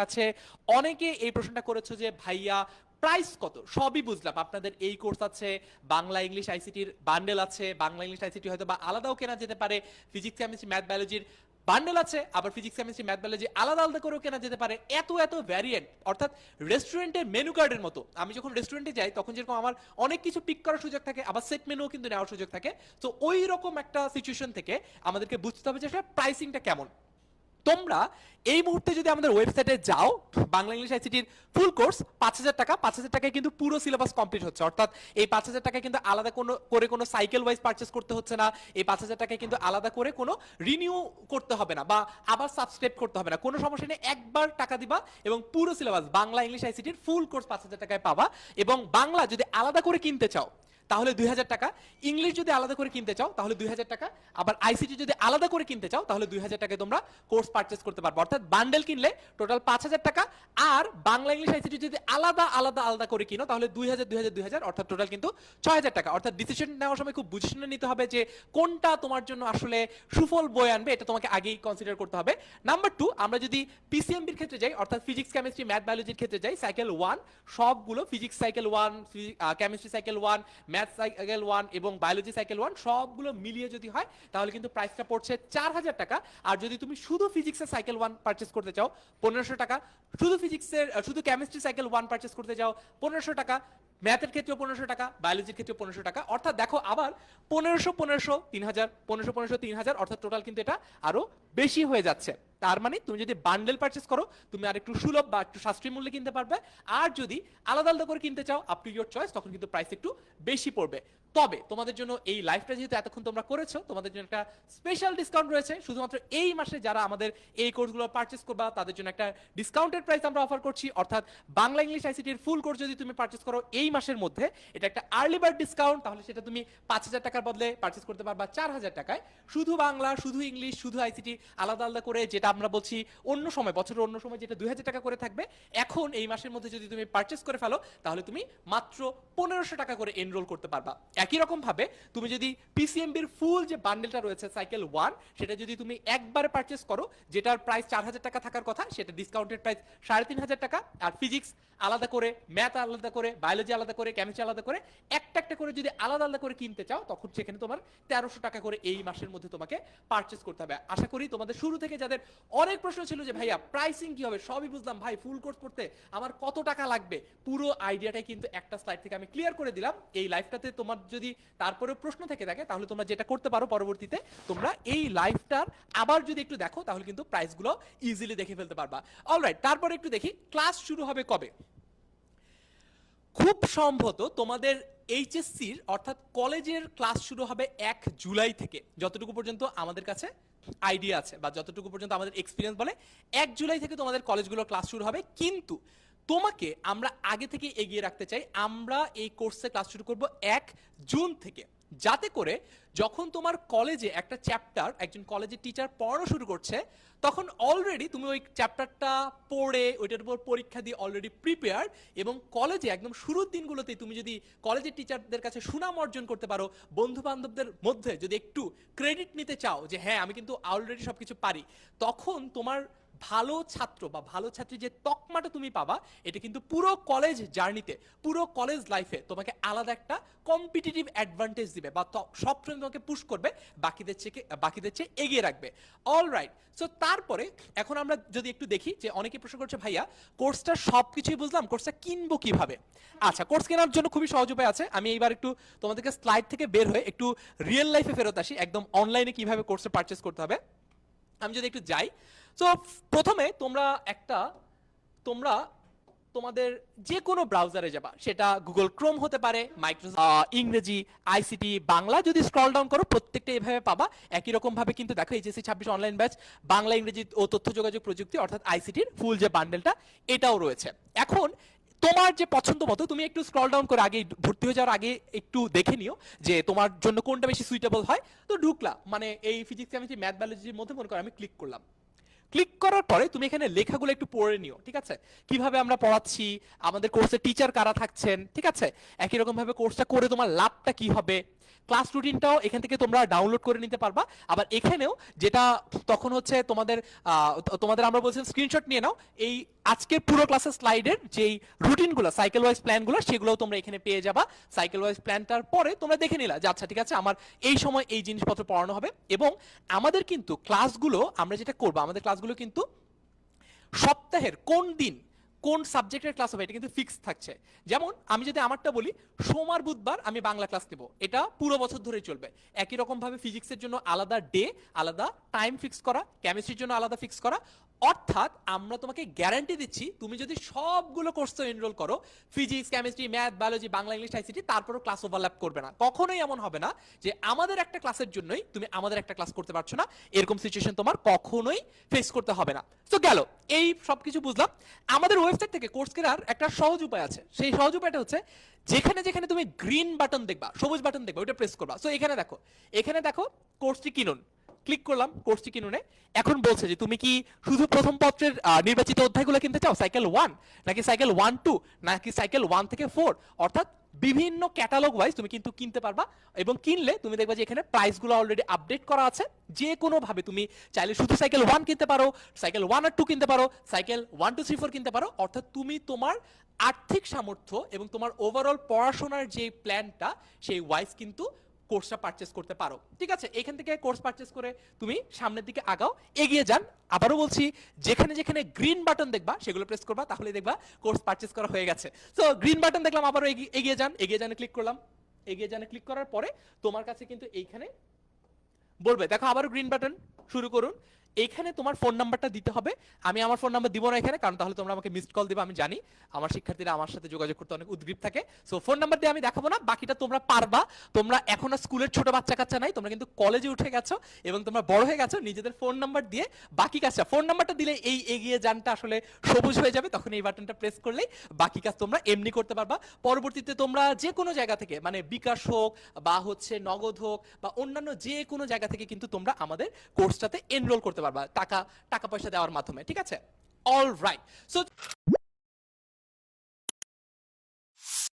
কাছে অনেকে এই প্রশ্নটা করেছ যে, ভাইয়া প্রাইস কত? সবই বুঝলাম। আপনাদের এই কোর্স আছে, বাংলা ইংলিশ আইসিটির বান্ডেল আছে, বাংলা ইংলিশ আইসিটি হয়তো বা আলাদাও কেনা যেতে পারে ফিজিক্স কেমিস্ট্রি ম্যাথ বায়োলজির বান্ডেল আছে, আবার ফিজিক্স কেমিস্ট্রি ম্যাথ বায়োলজি আলাদা আলাদা করেও কেনা যেতে পারে। এত এত ভ্যারিয়েন্ট অর্থাৎ রেস্টুরেন্টের মেনু কার্ডের মতো। আমি যখন রেস্টুরেন্টে যাই, তখন যেরকম আমার অনেক কিছু পিক করার সুযোগ থাকে, আবার সেট মেনুও কিন্তু নেওয়ার সুযোগ থাকে। তো ওই রকম একটা সিচুয়েশন থেকে আমাদেরকে বুঝতে হবে যে, আসলে প্রাইসিংটা কেমন। তোমরা এই মুহূর্তে যদি আমাদের ওয়েবসাইটে যাও, বাংলা ইংলিশ আইসিটির ফুল কোর্স পাঁচ হাজার টাকা, পাঁচ হাজার টাকায় কিন্তু পুরো সিলেবাস কমপ্লিট হচ্ছে। অর্থাৎ এই পাঁচ হাজার টাকায় কিন্তু আলাদা কোনো, করে কোনো সাইকেল ওয়াইজ পারচেস করতে হচ্ছে না। এই পাঁচ হাজার টাকায় কিন্তু আলাদা করে কোনো রিনিউ করতে হবে না বা আবার সাবস্ক্রাইব করতে হবে না। কোনো সমস্যা নেই, একবার টাকা দিবা এবং পুরো সিলেবাস বাংলা ইংলিশ আইসিটির ফুল কোর্স পাঁচ হাজার টাকায় পাবা। এবং বাংলা যদি আলাদা করে কিনতে চাও তাহলে দুই হাজার টাকা। ইংলিশ যদি আলাদা করে কিনতে চাও, তাহলে দুই হাজার টাকা। আবার আইসিটি যদি আলাদা করে কিনতে চাও, তাহলে দুই হাজার টাকায় তোমরা কোর্স পারচেস করতে পারবে। অর্থাৎ বান্ডেল কিনলে টোটাল পাঁচ হাজার টাকা। আর বাংলা ইংলিশ আইসিটি যদি আলাদা আলাদা আলাদা করে কিনো, তাহলে দুই হাজার দুই হাজার দুই হাজার, অর্থাৎ টোটাল কিন্তু ছয় হাজার টাকা। অর্থাৎ ডিসিশন নেওয়ার সময় খুব বুঝে নিতে হবে যে কোনটা তোমার জন্য আসলে সুফল বয়ে আনবে, এটা তোমাকে আগেই কনসিডার করতে হবে। নাম্বার টু আমরা যদি পিসিএমবির ক্ষেত্রে যাই, অর্থাৎ ফিজিক্স কেমিস্ট্রি ম্যাথ বায়োলজির ক্ষেত্রে যাই সাইকেল ওয়ান সবগুলো physics cycle one chemistry cycle one math cycle one এবং বায়োলজি সাইকেল ওয়ান সবগুলো মিলিয়ে যদি হয়, তাহলে কিন্তু প্রাইসটা পড়ছে চার হাজার টাকা। আর যদি তুমি শুধু ফিজিক্সের সাইকেল ওয়ান পারচেস করতে চাও, পনেরোশো টাকা। শুধু ফিজিক্সের শুধু কেমিস্ট্রি সাইকেল ওয়ান পারচেস করতে চাও, পনেরোশো টাকা। ম্যাথের ক্ষেত্রেও পনেরোশো টাকা বায়োলজির ক্ষেত্রেও পনেরোশো টাকা। অর্থাৎ দেখো আবার পনেরোশো পনেরোশো তিন হাজার, পনেরোশো পনেরোশো তিন হাজার, অর্থাৎ টোটাল কিন্তু এটা আরও বেশি হয়ে যাচ্ছে। তার মানে তুমি যদি বান্ডেল পারচেস করো, তুমি আর একটু সুলভ বা একটু সাশ্রয়ী মূল্যে কিনতে পারবে। আর যদি আলাদা আলাদা করে কিনতে চাও আপ টু ইয়োর চয়েস তখন কিন্তু প্রাইস একটু বেশি পড়বে। তবে তোমাদের জন্য এই লাইফটা যেহেতু এতক্ষণ তোমরা করেছ, তোমাদের জন্য একটা স্পেশাল ডিসকাউন্ট রয়েছে। শুধুমাত্র এই মাসে যারা আমাদের এই কোর্সগুলো পারচেস করবা, তাদের জন্য একটা ডিসকাউন্টেড প্রাইস আমরা অফার করছি। অর্থাৎ বাংলা ইংলিশ আইসিটির ফুল কোর্স যদি তুমি পারচেস করো এই মাসের মধ্যে, এটা একটা আর্লি বার্ড ডিসকাউন্ট তাহলে সেটা তুমি পাঁচ হাজার টাকার বদলে পারচেস করতে পারবা চার হাজার টাকায়। শুধু বাংলা, শুধু ইংলিশ শুধু আইসিটি আলাদা আলাদা করে যেটা আমরা বলছি অন্য সময়, বছরের অন্য সময় যেটা দুই হাজার টাকা করে থাকবে, এখন এই মাসের মধ্যে যদি তুমি পারচেস করে ফেলো, তাহলে তুমি মাত্র পনেরোশো টাকা করে এনরোল করতে পারবা। একই রকম ভাবে তুমি যদি পিসিএমবির ফুল যে বান্ডেলটা রয়েছে সাইকেল ওয়ান সেটা যদি তুমি একবারে পারচেস করো, যেটার প্রাইস চার হাজার টাকা থাকার কথা, সেটা ডিসকাউন্টেড প্রাইস সাড়ে তিন হাজার টাকা, আর ফিজিক্স আলাদা করে ম্যাথ আলাদা করে বায়োলজি আলাদা করে কেমিস্ট্রি আলাদা করে, একটা একটা করে যদি আলাদা আলাদা করে কিনতে চাও, তখন সেখানে তোমার তেরোশো টাকা করে এই মাসের মধ্যে তোমাকে পারচেস করতে হবে। আশা করি তোমাদের শুরু থেকে যাদের অনেক প্রশ্ন ছিল যে, ভাইয়া প্রাইসিং কি হবে? সবই বুঝলাম। ভাই ফুল কোর্স করতে আমার কত টাকা লাগবে? পুরো আইডিয়াটাই কিন্তু একটা স্লাইড থেকে আমি ক্লিয়ার করে দিলাম। এই লাইফটাতে তোমার যদি তারপরে প্রশ্ন থেকে থাকে, তাহলে তোমরা যেটা করতে পারো পরবর্তীতে, তোমরা এই লাইফটার আবার যদি একটু দেখো, তাহলে কিন্তু প্রাইসগুলো ইজিলি দেখে ফেলতে পারবা। অলরাইট তারপরে একটু দেখি ক্লাস শুরু হবে কবে? খুব সম্ভবত তোমাদের এইচএসসির অর্থাৎ কলেজের ক্লাস শুরু হবে এক জুলাই থেকে। যতটুকু পর্যন্ত আমাদের কাছে আইডিয়া আছে বা যতটুকু পর্যন্ত আমাদের এক্সপিরিয়েন্স বলে, এক জুলাই থেকে তোমাদের কলেজগুলোর ক্লাস শুরু হবে। কিন্তু তোমাকে আমরা আগে থেকে এগিয়ে রাখতে চাই, আমরা এই কোর্সে ক্লাস শুরু করব এক জুন থেকে। যাতে করে যখন তোমার কলেজে একটা চ্যাপ্টার একজন কলেজের টিচার পড়ানো শুরু করছে, তখন অলরেডি তুমি ওই চ্যাপ্টারটা পড়ে, ওইটার উপর পরীক্ষা দিয়ে অলরেডি প্রিপেয়ার এবং কলেজে একদম শুরুর দিনগুলোতেই তুমি যদি কলেজের টিচারদের কাছে সুনাম অর্জন করতে পারো বন্ধু বান্ধবদের মধ্যে যদি একটু ক্রেডিট নিতে চাও যে হ্যাঁ আমি কিন্তু অলরেডি সবকিছু পারি, তখন তোমার ভালো ছাত্র বা ভালো ছাত্রী যে তকমাটা তুমি পাবা, এটা কিন্তু পুরো কলেজ জার্নিতে পুরো কলেজ লাইফে তোমাকে আলাদা একটা কম্পিটিটিভ অ্যাডভান্টেজ দিবে বা সবসময় তোমাকে পুশ করবে, বাকিদের চেয়ে বাকিদের চেয়ে এগিয়ে রাখবে। অল রাইট সো তারপরে এখন আমরা যদি একটু দেখি যে অনেকে প্রশ্ন করছে, ভাইয়া কোর্সটা সব কিছুই বুঝলাম কোর্সটা কিনবো কীভাবে? আচ্ছা কোর্স কেনার জন্য খুবই সহজ উপায় আছে। আমি এইবার একটু তোমাদেরকে স্লাইড থেকে বের হয়ে একটু রিয়েল লাইফে ফেরত আসি, একদম অনলাইনে কীভাবে কোর্সটা পারচেস করতে হবে। আমি যদি একটু যাই তো প্রথমে তোমরা একটা, তোমরা তোমাদের যে কোনো ব্রাউজারে যাবা। সেটা গুগল ক্রোম হতে পারে মাইক্রোসফট ইংরেজি আইসিটি বাংলা যদি স্ক্রল ডাউন করো, প্রত্যেকটা এভাবে পাবা। একই রকম ভাবে কিন্তু দেখো এইচএসসি ছাব্বিশ অনলাইন ব্যাচ বাংলা, ইংরেজি ও তথ্য যোগাযোগ প্রযুক্তি, অর্থাৎ আইসিটির ফুল যে বান্ডেলটা এটাও রয়েছে। এখন, তোমার যে পছন্দ মতো, তুমি একটু স্ক্রল ডাউন করে আগে ভর্তি হয়ে যাওয়ার আগে একটু দেখে নিও যে তোমার জন্য কোনটা বেশি সুইটেবল হয়। তো ঢুকলা মানে এই ফিজিক্স কেমিস্ট্রি ম্যাথ বায়োলজির মধ্যে মনে করো, আমি ক্লিক করলাম। ক্লিক করার পরে তুমি এখানে লেখাগুলো একটু পড়ে নিও, ঠিক আছে? কীভাবে আমরা পড়াচ্ছি, আমাদের কোর্সে টিচার কারা থাকছেন, ঠিক আছে? একই রকম ভাবে কোর্সটা করে তোমার লাভটা কি হবে ক্লাস রুটিনটাও এখান থেকে তোমরা ডাউনলোড করে নিতে পারবা। আবার এখানেও যেটা তখন হচ্ছে তোমাদের তোমাদের আমরা বলছিলাম স্ক্রিনশট নিয়ে নাও। এই আজকের পুরো ক্লাসের স্লাইডের যেই রুটিনগুলো সাইকেল ওয়াইজ প্ল্যানগুলো সেগুলোও তোমরা এখানে পেয়ে যাবা। সাইকেল ওয়াইজ প্ল্যানটার পরে তোমরা দেখে নিলা যে আচ্ছা ঠিক আছে, আমার এই সময় এই জিনিসপত্র পড়ানো হবে। এবং আমাদের কিন্তু ক্লাসগুলো আমরা যেটা করব, আমাদের ক্লাসগুলো কিন্তু সপ্তাহের কোন দিন কোন সাবজেক্টের ক্লাস হবে, এটা কিন্তু ফিক্স থাকছে। যেমন আমি যদি আমারটা বলি, সোমবার, বুধবার আমি বাংলা ক্লাস নেব। এটা পুরো বছর ধরে চলবে। একই রকম ভাবে ফিজিক্সের জন্য আলাদা ডে আলাদা টাইম ফিক্স করা কেমিস্ট্রির জন্য আলাদা ফিক্স করা। অর্থাৎ আমরা তোমাকে গ্যারান্টি দিচ্ছি, তুমি যদি সবগুলো কোর্সে এনরোল করো physics chemistry math biology Bangla English ICT তারপরও ক্লাস ওভারল্যাপ করবে না। কখনোই এমন হবে না যে আমাদের একটা ক্লাসের জন্যই তুমি আমাদের একটা ক্লাস করতে পারছ না। এরকম সিচুয়েশন তোমার কখনোই ফেস করতে হবে না। তো গেল, এই সবকিছু বুঝলাম। আমাদের ওয়েবসাইট থেকে কোর্স কেনার একটা সহজ উপায় আছে। সেই সহজ উপায়টা হচ্ছে, যেখানে যেখানে তুমি গ্রিন বাটন দেখবা, সবুজ বাটন দেখবা ওটা প্রেস করবা। সো এখানে দেখো এখানে দেখো কোর্সটি কিনুন। ক্লিক করলাম কোর্সটি কিনুনে। এখন বলছে যে, তুমি কি শুধু প্রথম পত্রের নির্বাচিত অধ্যায়গুলো কিনতে চাও? সাইকেল ওয়ান নাকি সাইকেল ওয়ান টু নাকি সাইকেল ওয়ান থেকে ফোর অর্থাৎ বিভিন্ন ক্যাটালগ ওয়াইজ তুমি কিন্তু কিনতে পারবা এবং কিনলে তুমি দেখবা যে এখানে প্রাইসগুলো অলরেডি আপডেট করা আছে। যে কোনো ভাবে তুমি চাইলে শুধু সাইকেল ওয়ান কিনতে পারো সাইকেল ওয়ান আর টু কিনতে পারো cycle one two three four কিনতে পারো। অর্থাৎ তুমি তোমার আর্থিক সামর্থ্য এবং তোমার ওভারঅল পড়াশোনার যে প্ল্যানটা সেই ওয়াইজ কিন্তু কোর্সটা পারচেস করতে পারো। ঠিক আছে? এখান থেকে কোর্স পারচেস করে তুমি সামনের দিকে আগাও, এগিয়ে যান। আবারও বলছি, যেখানে যেখানে গ্রিন বাটন দেখবা, সেগুলো প্রেস করবা তাহলে দেখবা কোর্স পারচেস করা হয়ে গেছে। সো গ্রিন বাটন দেখলাম, আবারও এগিয়ে- এগিয়ে যান। এগিয়ে যানে ক্লিক করলাম। এগিয়ে যানে ক্লিক করার পরে তোমার কাছে কিন্তু এইখানে বলবে, দেখো আবারও গ্রিন বাটন শুরু করুন। এইখানে তোমার ফোন নাম্বারটা দিতে হবে। আমি আমার ফোন নাম্বার দিব না এখানে, কারণ তাহলে তোমরা আমাকে মিসড কল দিবে, আমি জানি। আমার শিক্ষার্থীরা আমার সাথে যোগাযোগ করতে অনেক উদ্গ্রীব থাকে। সো ফোন নাম্বার দিয়ে আমি দেখাবো না, বাকিটা তোমরা পারবা। তোমরা এখন স্কুলের ছোট বাচ্চা কাচ্চা নাই, তোমরা কিন্তু কলেজে উঠে গেছো এবং তোমরা বড় হয়ে গেছো, নিজেদের ফোন নাম্বার দিয়ে বাকি কাজটা ফোন নাম্বারটা দিলে এই এগিয়ে যানটা আসলে সবুজ হয়ে যাবে, তখন এই বাটনটা প্রেস করলেই বাকি কাজ তোমরা এমনি করতে পারবা। পরবর্তীতে তোমরা যে কোনো জায়গা থেকে মানে বিকাশ হোক বা হচ্ছে নগদ হোক বা অন্যান্য যে কোনো জায়গা থেকে কিন্তু তোমরা আমাদের কোর্সটাতে এনরোল করতে পারবা টাকা টাকা পয়সা দেওয়ার মাধ্যমে ঠিক আছে? All right so